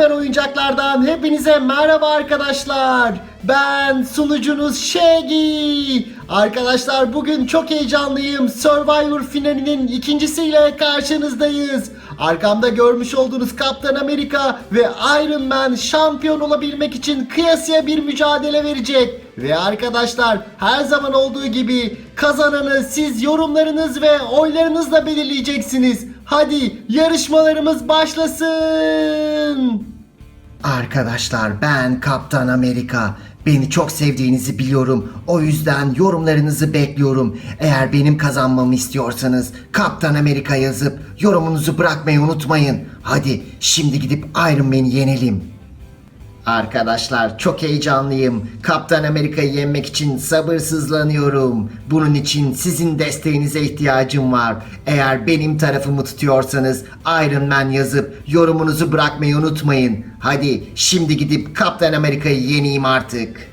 Süper Oyuncaklardan hepinize merhaba arkadaşlar. Ben sunucunuz Şegi. Arkadaşlar bugün çok heyecanlıyım. Survivor finalinin ikincisiyle karşınızdayız. Arkamda görmüş olduğunuz Kaptan Amerika ve Iron Man şampiyon olabilmek için kıyasıya bir mücadele verecek. Ve arkadaşlar her zaman olduğu gibi kazananı siz yorumlarınız ve oylarınızla belirleyeceksiniz. Hadi yarışmalarımız başlasın. Arkadaşlar ben Kaptan Amerika. Beni çok sevdiğinizi biliyorum. O yüzden yorumlarınızı bekliyorum. Eğer benim kazanmamı istiyorsanız Kaptan Amerika yazıp yorumunuzu bırakmayı unutmayın. Hadi şimdi gidip Iron Man'i yenelim. Arkadaşlar çok heyecanlıyım. Kaptan Amerika'yı yenmek için sabırsızlanıyorum. Bunun için sizin desteğinize ihtiyacım var. Eğer benim tarafımı tutuyorsanız Iron Man yazıp yorumunuzu bırakmayı unutmayın. Hadi şimdi gidip Kaptan Amerika'yı yeneyim artık.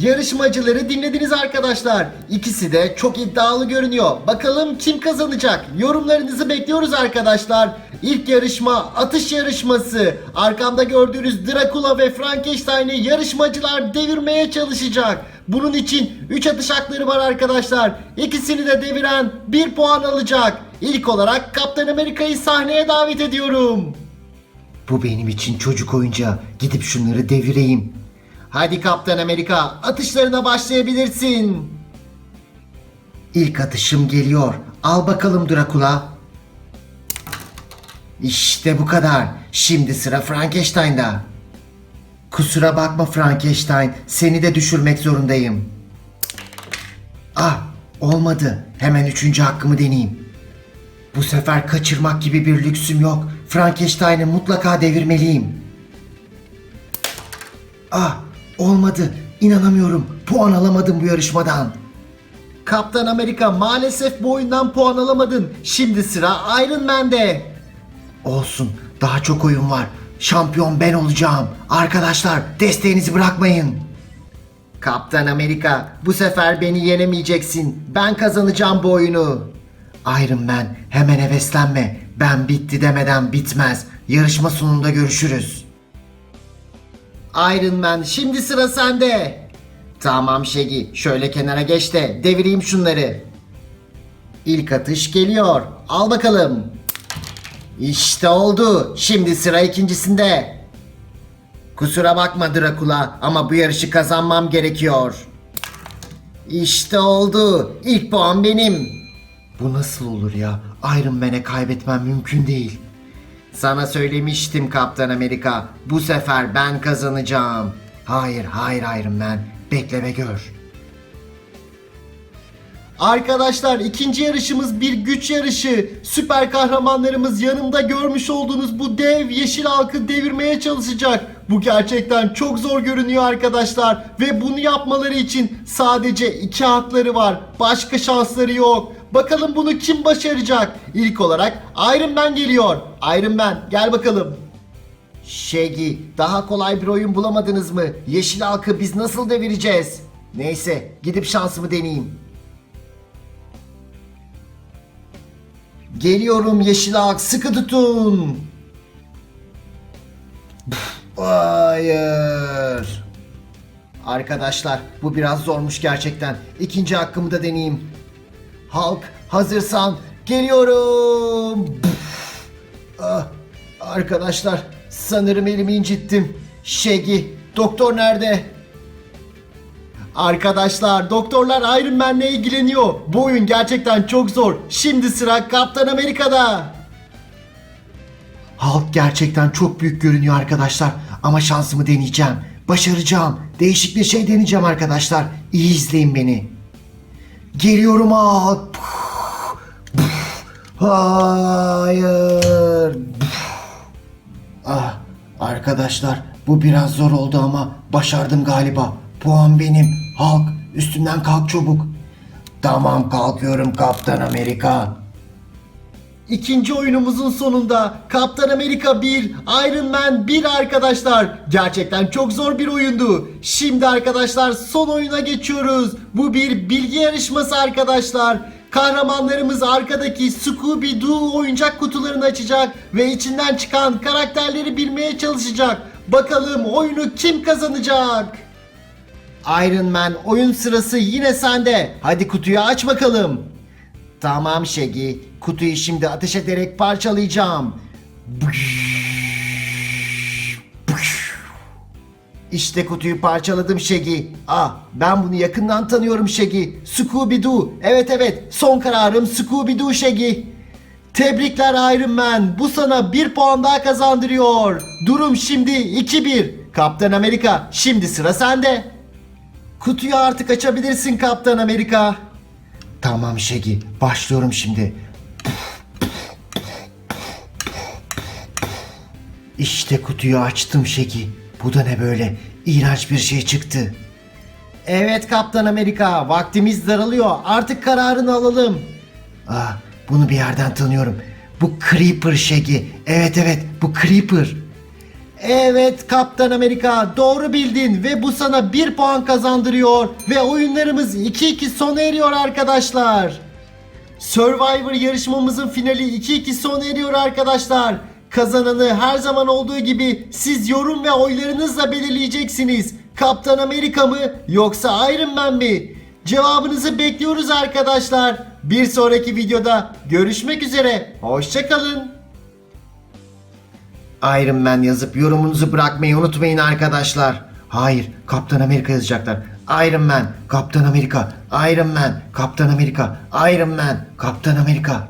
Yarışmacıları dinlediniz arkadaşlar. İkisi de çok iddialı görünüyor. Bakalım kim kazanacak? Yorumlarınızı bekliyoruz arkadaşlar. İlk yarışma atış yarışması. Arkamda gördüğünüz Dracula ve Frankenstein'i yarışmacılar devirmeye çalışacak. Bunun için 3 atış hakları var arkadaşlar. İkisini de deviren 1 puan alacak. İlk olarak Kaptan Amerika'yı sahneye davet ediyorum. Bu benim için çocuk oyuncağı. Gidip şunları devireyim. Hadi Kaptan Amerika, atışlarına başlayabilirsin. İlk atışım geliyor. Al bakalım Drakula. İşte bu kadar. Şimdi sıra Frankenstein'da. Kusura bakma Frankenstein, seni de düşürmek zorundayım. Ah, olmadı. Hemen üçüncü hakkımı deneyeyim. Bu sefer kaçırmak gibi bir lüksüm yok. Frankenstein'i mutlaka devirmeliyim. Ah olmadı. İnanamıyorum. Puan alamadım bu yarışmadan. Kaptan Amerika maalesef bu oyundan puan alamadın. Şimdi sıra Iron Man'de. Olsun. Daha çok oyun var. Şampiyon ben olacağım. Arkadaşlar desteğinizi bırakmayın. Kaptan Amerika bu sefer beni yenemeyeceksin. Ben kazanacağım bu oyunu. Iron Man hemen heveslenme. Ben bitti demeden bitmez. Yarışma sonunda görüşürüz. Iron Man şimdi sıra sende. Tamam Şegi şöyle kenara geç de devireyim şunları. İlk atış geliyor. Al bakalım. İşte oldu. Şimdi sıra ikincisinde. Kusura bakma Drakula ama bu yarışı kazanmam gerekiyor. İşte oldu. İlk puan benim. Bu nasıl olur ya? Iron Man'e kaybetmem mümkün değil. Sana söylemiştim Kaptan Amerika. Bu sefer ben kazanacağım. Hayır, hayır Iron Man. Bekle ve gör. Arkadaşlar ikinci yarışımız bir güç yarışı. Süper kahramanlarımız yanımda görmüş olduğunuz bu dev yeşil halkı devirmeye çalışacak. Bu gerçekten çok zor görünüyor arkadaşlar. Ve bunu yapmaları için sadece iki hakları var. Başka şansları yok. Bakalım bunu kim başaracak? İlk olarak Iron Man geliyor. Iron Man gel bakalım. Şegi daha kolay bir oyun bulamadınız mı? Yeşil halkı biz nasıl devireceğiz? Neyse gidip şansımı deneyeyim. Geliyorum yeşil halk sıkı tutun. Hayır. Arkadaşlar bu biraz zormuş gerçekten. İkinci hakkımı da deneyeyim. Halk hazırsan geliyorum. Ah, arkadaşlar sanırım elimi incittim. Şegi doktor nerede? Arkadaşlar doktorlar Iron Man'le ilgileniyor. Bu oyun gerçekten çok zor. Şimdi sıra Kaptan Amerika'da. Halk gerçekten çok büyük görünüyor arkadaşlar. Ama şansımı deneyeceğim. Başaracağım. Değişik bir şey deneyeceğim arkadaşlar. İyi izleyin beni. Geliyorum Halk. Hayır. Ah arkadaşlar bu biraz zor oldu ama başardım galiba. Puan benim. Halk üstünden kalk çabuk. Tamam kalkıyorum Kaptan Amerika. İkinci oyunumuzun sonunda Kaptan Amerika 1, Iron Man 1 arkadaşlar. Gerçekten çok zor bir oyundu. Şimdi arkadaşlar son oyuna geçiyoruz. Bu bir bilgi yarışması arkadaşlar. Kahramanlarımız arkadaki Scooby-Doo oyuncak kutularını açacak ve içinden çıkan karakterleri bilmeye çalışacak. Bakalım oyunu kim kazanacak? Iron Man oyun sırası yine sende. Hadi kutuyu aç bakalım. Tamam Shaggy. Kutuyu şimdi ateş ederek parçalayacağım. İşte kutuyu parçaladım Shaggy. Ah ben bunu yakından tanıyorum Shaggy. Scooby-Doo. Evet evet son kararım Scooby-Doo Shaggy. Tebrikler Iron Man. Bu sana bir puan daha kazandırıyor. Durum şimdi 2-1. Kaptan Amerika şimdi sıra sende. Kutuyu artık açabilirsin Kaptan Amerika. Tamam Shaggy başlıyorum şimdi. İşte kutuyu açtım Şeki. Bu da ne böyle? İğrenç bir şey çıktı. Evet Kaptan Amerika, vaktimiz daralıyor. Artık kararını alalım. Ah, bunu bir yerden tanıyorum. Bu Creeper Şeki. Evet evet, bu Creeper. Evet Kaptan Amerika, doğru bildin ve bu sana bir puan kazandırıyor ve oyunlarımız 2-2 sona eriyor arkadaşlar. Survivor yarışmamızın finali 2-2 sona eriyor arkadaşlar. Kazananı her zaman olduğu gibi siz yorum ve oylarınızla belirleyeceksiniz. Kaptan Amerika mı yoksa Iron Man mi? Cevabınızı bekliyoruz arkadaşlar. Bir sonraki videoda görüşmek üzere. Hoşçakalın. Iron Man yazıp yorumunuzu bırakmayı unutmayın arkadaşlar. Hayır, Kaptan Amerika yazacaklar. Iron Man, Kaptan Amerika, Iron Man, Kaptan Amerika, Iron Man, Kaptan Amerika.